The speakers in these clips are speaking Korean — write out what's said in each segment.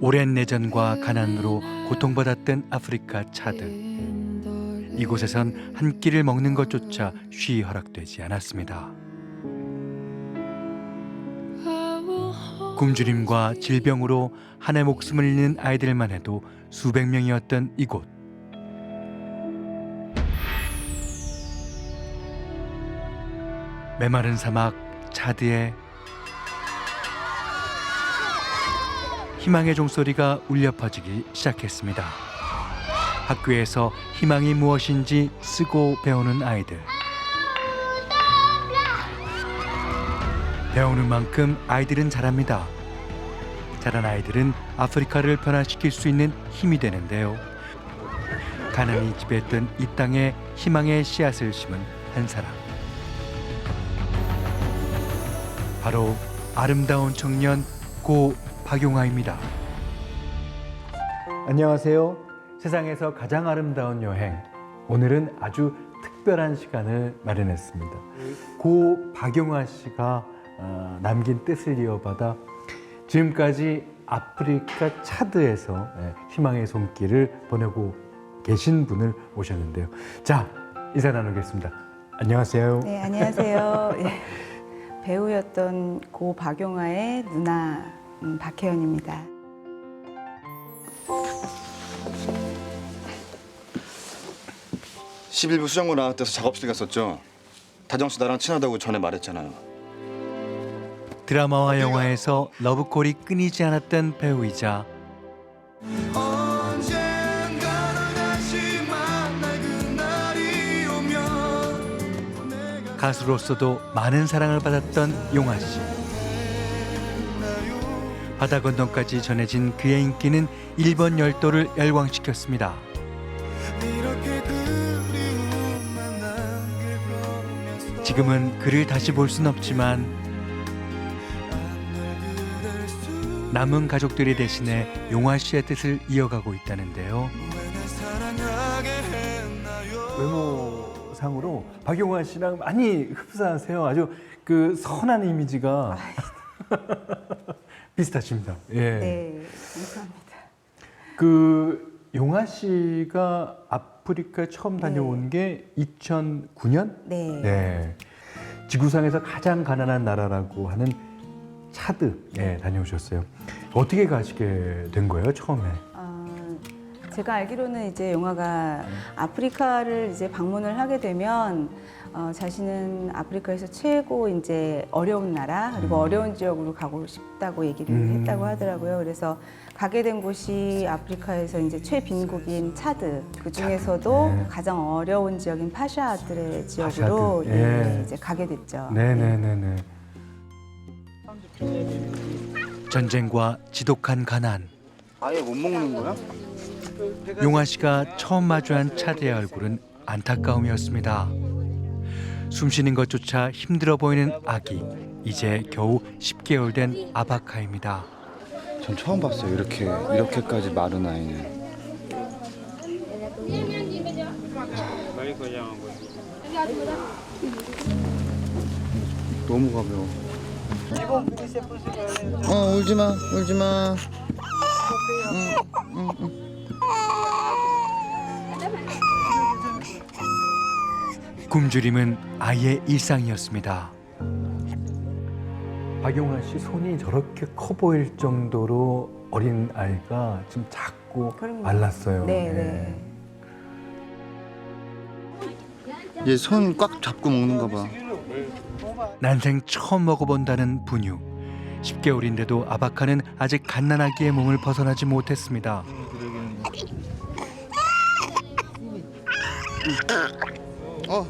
오랜 내전과 가난으로 고통받았던 아프리카 차드. 이곳에선 한 끼를 먹는 것조차 쉬이 허락되지 않았습니다. 굶주림과 질병으로 한 해 목숨을 잃는 아이들만 해도 수백 명이었던 이곳. 메마른 사막 차드에 희망의 종소리가 울려 퍼지기 시작했습니다. 학교에서 희망이 무엇인지 쓰고 배우는 아이들. 배우는 만큼 아이들은 잘합니다. 잘한 아이들은 아프리카를 변화시킬 수 있는 힘이 되는데요. 가난이 지배했던 이 땅에 희망의 씨앗을 심은 한 사람. 바로 아름다운 청년 고 박용아입니다. 안녕하세요. 세상에서 가장 아름다운 여행. 오늘은 아주 특별한 시간을 마련했습니다. 고 박용아 씨가 어, 남긴 뜻을 이어받아 지금까지 아프리카 차드에서 예, 희망의 손길을 보내고 계신 분을 모셨는데요. 자, 인사 나누겠습니다. 안녕하세요. 네, 안녕하세요. 예. 배우였던 고 박용화의 누나 음, 박혜연입니다. 십일 부 수정고 나왔 때서 작업실 갔었죠. 다정 씨 나랑 친하다고 전에 말했잖아요. 드라마와 영화에서 러브콜이 끊이지 않았던 배우이자 가수로서도 많은 사랑을 받았던 용아 씨. 바다 건너까지 전해진 그의 인기는 일본 열도를 열광시켰습니다. 지금은 그를 다시 볼 순 없지만 남은 가족들이 대신해 용화 씨의 뜻을 이어가고 있다는데요. 외모상으로 박용화 씨랑 많이 흡사하세요. 아주 그 선한 이미지가 비슷하십니다. 예. 네, 감사합니다. 그 용화 씨가 아프리카에 처음 다녀온 게 2009년? 네. 네. 지구상에서 가장 가난한 나라라고 하는 차드에 다녀오셨어요. 어떻게 가시게 된 거예요, 처음에? 어, 제가 알기로는 이제 영화가 아프리카를 이제 방문을 하게 되면 어, 자신은 아프리카에서 최고 이제 어려운 나라 그리고 어려운 지역으로 가고 싶다고 얘기를 음. 했다고 하더라고요. 그래서 가게 된 곳이 아프리카에서 이제 최빈국인 차드 그 중에서도 네. 가장 어려운 지역인 파샤들의 지역으로 파샤드, 예, 예. 이제 가게 됐죠. 네네네네. 전쟁과 지독한 가난. 아예 못 먹는 거야? 용화 씨가 처음 마주한 차드의 얼굴은 안타까움이었습니다. 숨쉬는 것조차 힘들어 보이는 아기. 이제 겨우 10개월 된 아바카입니다. 전 처음 봤어요. 이렇게 이렇게까지 마른 아이는. 너무 가벼워. 어 울지 마, 울지 마. 굶주림은 아이의 일상이었습니다. 박용화 씨 손이 저렇게 커 보일 정도로 어린 아이가 지금 작고 그럼요. 말랐어요. 네, 예. 네. 얘 손 꽉 잡고 먹는가 봐. 난생 처음 먹어본다는 분유. 10개월인데도 아바카는 아직 갓난아기의 몸을 벗어나지 못했습니다. 어,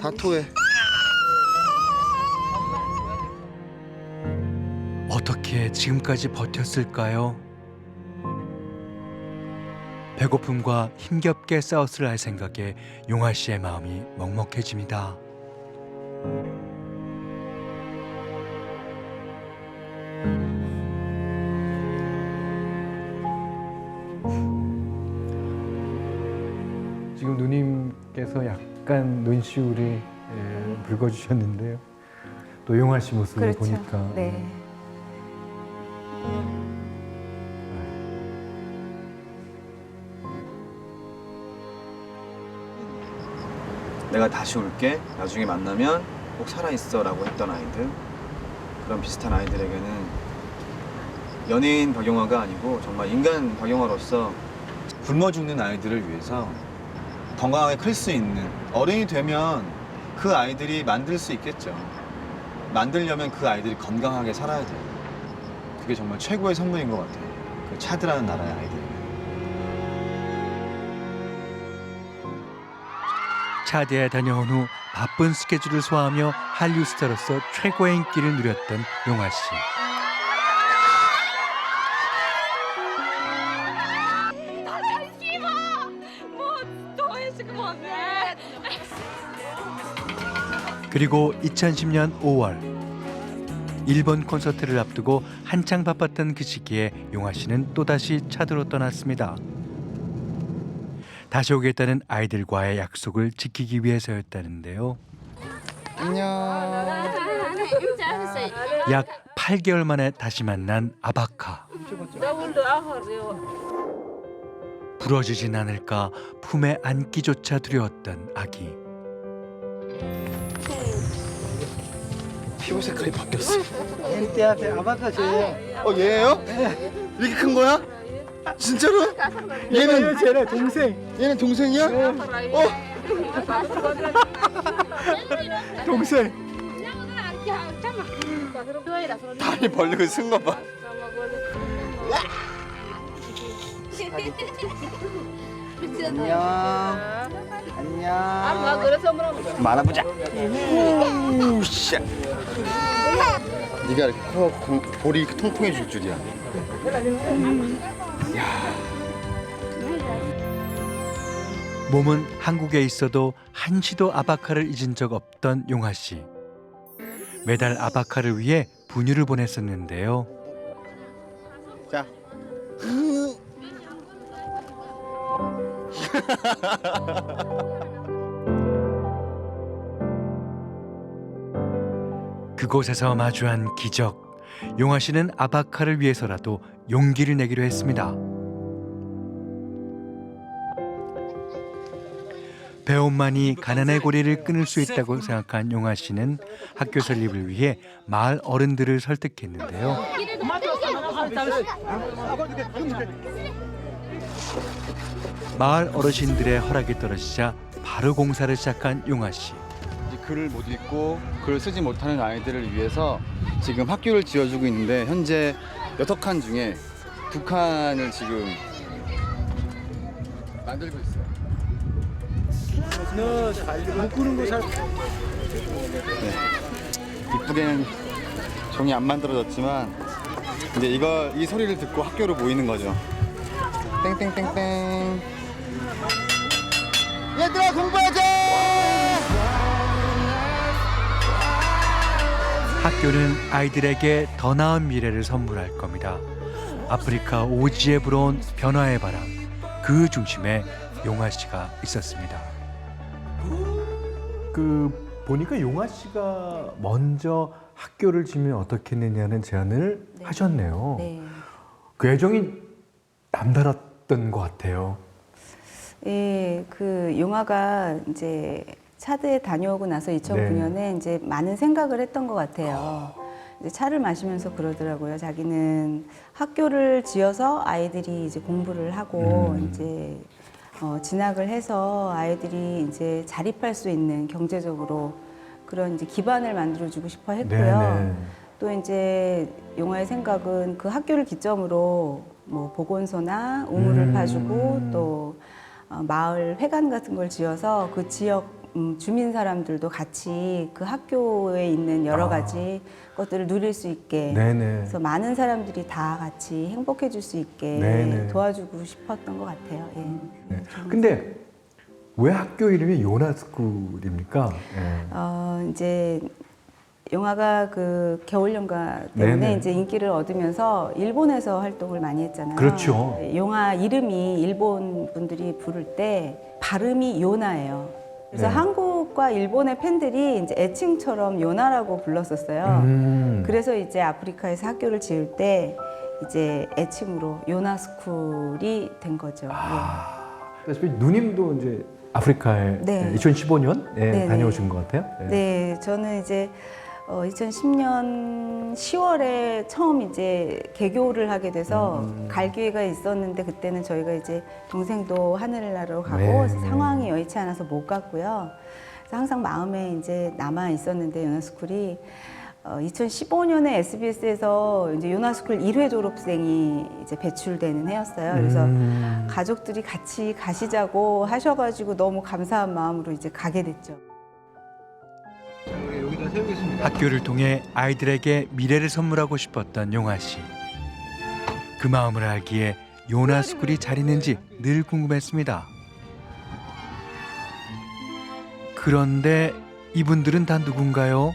다 토해. 어떻게 지금까지 버텼을까요? 배고픔과 힘겹게 싸웠을 할 생각에 용화 씨의 마음이 먹먹해집니다. 약간 눈시울이 예, 음. 붉어지셨는데요. 또 용할 씨 모습을 그렇죠. 보니까 네. 음. 네. 내가 다시 올게. 나중에 만나면 꼭 살아있어라고 했던 아이들. 그런 비슷한 아이들에게는 연예인 박영화가 아니고 정말 인간 박영화로서 굶어 죽는 아이들을 위해서 건강하게 클 수 있는 어른이 되면 그 아이들이 만들 수 있겠죠. 만들려면 그 아이들이 건강하게 살아야 돼요. 그게 정말 최고의 선물인 것 같아요. 그 차드라는 나라의 아이들. 차디에 다녀온 후 바쁜 스케줄을 소화하며 한류 스타로서 최고의 인기를 누렸던 용화 씨. 그리고 2010년 5월 일본 콘서트를 앞두고 한창 바빴던 그 시기에 용화 씨는 또다시 차도로 떠났습니다. 다시 오겠다는 아이들과의 약속을 지키기 위해서였다는데요. 약 8개월 만에 다시 만난 아바카. 부러지진 않을까 품에 안기조차 두려웠던 아기. 피부 색깔이 바뀌었어. 엔티한테 아바타 줘요. 어 얘예요? 이렇게 큰 거야? 진짜로? 얘는 쟤네 동생. 얘는 동생이야? 어? 동생. 다리 벌리고 쓴 거 봐. 안녕. 안녕. 말아보자. 우씨. 네가 이렇게 커 공- 볼이 이렇게 통통해질 줄이야. 몸은 한국에 있어도 한시도 아바카를 잊은 적 없던 용하 씨. 매달 아바카를 위해 분유를 보냈었는데요. 자. 그곳에서 마주한 기적. 용하 씨는 아바카를 위해서라도 용기를 내기로 했습니다. 배움만이 가난의 고리를 끊을 수 있다고 생각한 용하 씨는 학교 설립을 위해 마을 어른들을 설득했는데요. 마을 어르신들의 허락이 떨어지자 바로 공사를 시작한 용하 씨. 글을 못 읽고 글을 쓰지 못하는 아이들을 위해서 지금 학교를 지어주고 있는데 현재 여섯 칸 중에 두 칸을 지금 만들고 있어요. 너못 구는 거 잘. 이쁘게는 종이 안 만들어졌지만 이제 이거 이 소리를 듣고 학교로 모이는 거죠. 땡땡땡땡. 얘들아 공부 학교는 아이들에게 더 나은 미래를 선물할 겁니다. 아프리카 오지에 불어온 변화의 바람, 그 중심에 용화 씨가 있었습니다. 그 보니까 용아 씨가 먼저 학교를 지면 어떻겠느냐는 제안을 네. 하셨네요. 네. 그 애정이 남달랐던 것 같아요. 예, 그 용화가 이제 차드에 다녀오고 나서 2009년에 이제 많은 생각을 했던 것 같아요. 이제 차를 마시면서 그러더라고요. 자기는 학교를 지어서 아이들이 이제 공부를 하고 음. 이제 어, 진학을 해서 아이들이 이제 자립할 수 있는 경제적으로 그런 이제 기반을 만들어주고 싶어 했고요. 네네. 또 이제 용화의 생각은 그 학교를 기점으로 뭐 보건소나 우물을 음. 파주고 또 어, 마을 회관 같은 걸 지어서 그 지역 음, 주민 사람들도 같이 그 학교에 있는 여러 아. 가지 것들을 누릴 수 있게 네네. 그래서 많은 사람들이 다 같이 행복해질 수 있게 네네. 도와주고 싶었던 것 같아요. 예. 네. 근데 왜 학교 이름이 요나스쿨입니까? 예. 어, 이제 영화가 그 겨울연가 때문에 네네. 이제 인기를 얻으면서 일본에서 활동을 많이 했잖아요. 그렇죠. 영화 이름이 일본 분들이 부를 때 발음이 요나예요. 그래서 네. 한국과 일본의 팬들이 이제 애칭처럼 요나라고 불렀었어요. 음. 그래서 이제 아프리카에서 학교를 지을 때 이제 애칭으로 요나스쿨이 된 거죠. 예. 아, 그래서 누님도 이제 아프리카에 네. 2015년 예, 네, 다녀오신 것 같아요. 예. 네, 저는 이제 어, 2010년 10월에 처음 이제 개교를 하게 돼서 음. 갈 기회가 있었는데 그때는 저희가 이제 동생도 하늘나라로 가고 네. 상황이 여의치 않아서 못 갔고요. 그래서 항상 마음에 이제 남아 있었는데 요나스쿨이 어, 2015년에 SBS에서 이제 요나스쿨 1회 졸업생이 이제 배출되는 해였어요. 그래서 음. 가족들이 같이 가시자고 하셔가지고 너무 감사한 마음으로 이제 가게 됐죠. 세우겠습니다. 학교를 통해 아이들에게 미래를 선물하고 싶었던 용아 씨. 그 마음을 알기에 요나 스쿨이 잘 있는지 늘 궁금했습니다. 그런데 이분들은 다 누군가요?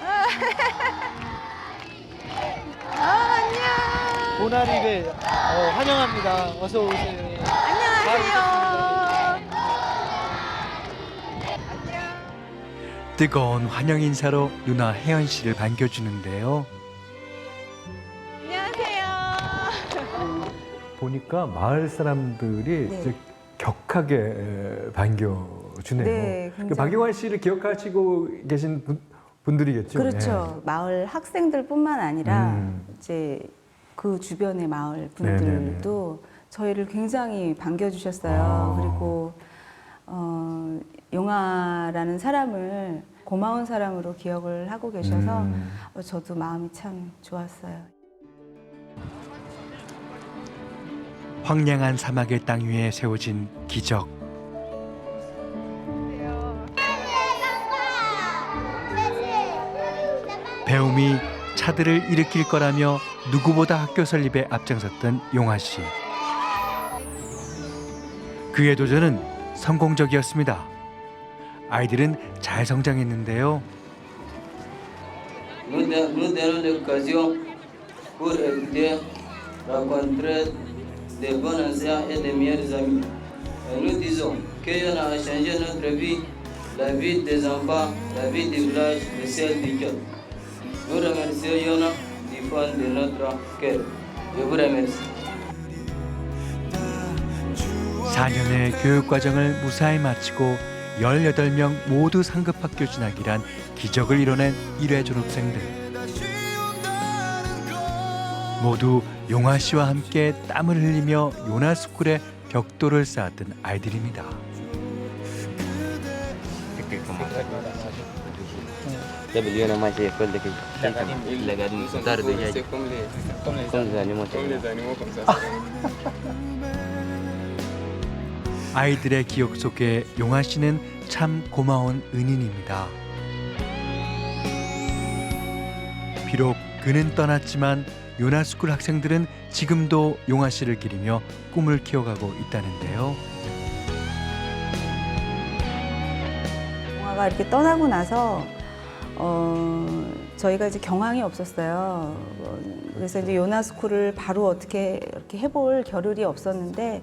보나리를 어, 환영합니다. 어서 오세요. 뜨거운 환영 인사로 누나 혜연 씨를 반겨주는데요. 보니까 마을 사람들이 네. 이제 격하게 에, 반겨주네요. 네, 그 굉장히. 박용환 씨를 기억하시고 계신 분, 분들이겠죠. 그렇죠. 마을 학생들뿐만 아니라 음. 이제 그 주변의 마을 네네네. 분들도 저희를 굉장히 반겨주셨어요. 아. 그리고 어, 용화라는 사람을 고마운 사람으로 기억을 하고 계셔서 음. 어, 저도 마음이 참 좋았어요. 황량한 사막의 땅 위에 세워진 기적. 배움이 차들을 일으킬 거라며 누구보다 학교 설립에 앞장섰던 용화 씨. 그의 도전은 성공적이었습니다. 아이들은 잘 성장했는데요. 4년의 교육과정을 무사히 마치고 18명 모두 상급학교 진학이란 기적을 이뤄낸 1회 졸업생들. 모두 용화 씨와 함께 땀을 흘리며 요나스쿨에 벽돌을 쌓았던 아이들입니다. 네. 아이들의 기억 속에 용화 씨는 참 고마운 은인입니다. 비록 그는 떠났지만 요나 스쿨 학생들은 지금도 용화 씨를 기리며 꿈을 키워가고 있다는데요. 영화가 이렇게 떠나고 나서 어, 저희가 이제 경황이 없었어요. 어, 그래서 이제 요나스쿨을 바로 어떻게 이렇게 해볼 겨를이 없었는데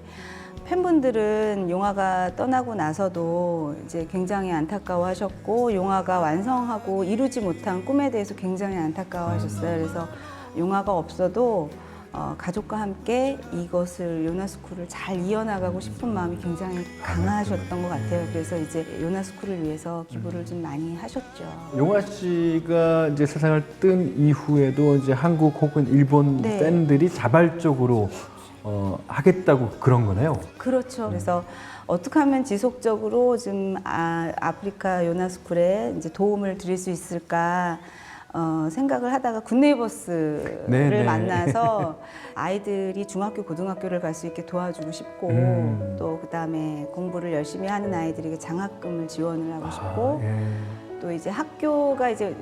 팬분들은 용화가 떠나고 나서도 이제 굉장히 안타까워하셨고 용화가 완성하고 이루지 못한 꿈에 대해서 굉장히 안타까워하셨어요. 그래서 용화가 없어도 어, 가족과 함께 이것을 요나스쿨을 잘 이어나가고 싶은 마음이 굉장히 강하셨던 것 같아요. 그래서 이제 요나스쿨을 위해서 기부를 좀 많이 하셨죠. 용화 씨가 이제 세상을 뜬 이후에도 이제 한국 혹은 일본 네. 팬들이 자발적으로 어, 하겠다고 그런 거네요. 그렇죠. 그래서 어떻게 하면 지속적으로 좀 아, 아프리카 요나스쿨에 이제 도움을 드릴 수 있을까 어, 생각을 하다가 굿네이버스를 네, 네. 만나서 아이들이 중학교, 고등학교를 갈 수 있게 도와주고 싶고 음. 또 그다음에 공부를 열심히 하는 아이들에게 장학금을 지원을 하고 싶고 아, 예. 또 이제 학교가 이제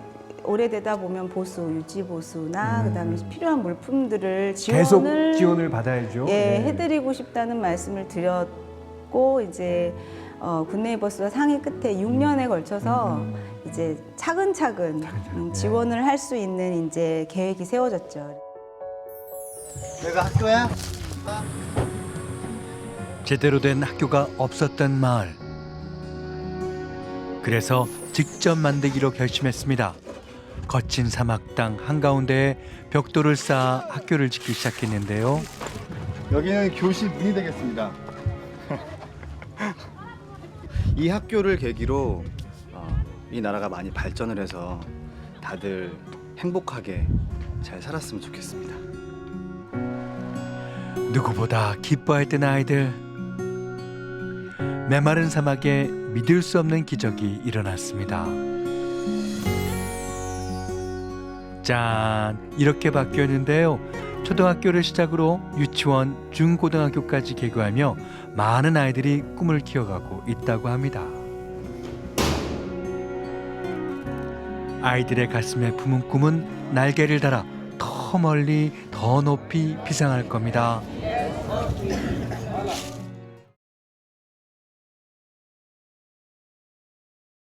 오래되다 보면 보수, 유지 보수나 음. 그다음에 필요한 물품들을 계속 지원을 지원을 받아야죠. 예, 네. 해드리고 싶다는 말씀을 드렸고 이제 어, 굿네이 버스와 상의 끝에 6년에 걸쳐서 음. 이제 차근차근 음, 네. 지원을 할 수 있는 이제 계획이 세워졌죠. 내가 학교야? 제대로 된 학교가 없었던 마을. 그래서 직접 만들기로 결심했습니다. 거친 사막 땅 한가운데에 벽돌을 쌓아 학교를 짓기 시작했는데요. 여기는 교실 문이 되겠습니다. 이 학교를 계기로 어, 이 나라가 많이 발전을 해서 다들 행복하게 잘 살았으면 좋겠습니다. 누구보다 기뻐했던 아이들. 메마른 사막에 믿을 수 없는 기적이 일어났습니다. 짠! 이렇게 바뀌었는데요. 초등학교를 시작으로 유치원, 중고등학교까지 개교하며 많은 아이들이 꿈을 키워가고 있다고 합니다. 아이들의 가슴에 품은 꿈은 날개를 달아 더 멀리 더 높이 비상할 겁니다.